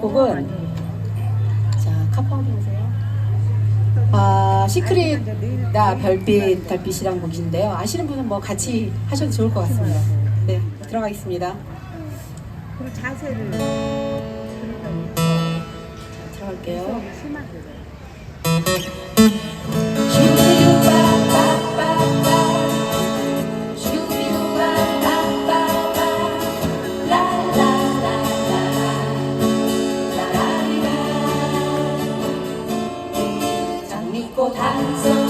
곡은 자 카파 보세요. 아 시크릿 나 별빛 달빛이란 곡인데요. 아시는 분은 뭐 같이 하셔도 좋을 것 같습니다. 네 들어가겠습니다. 그리고 자세를 들어가면서 들어갈게요. hands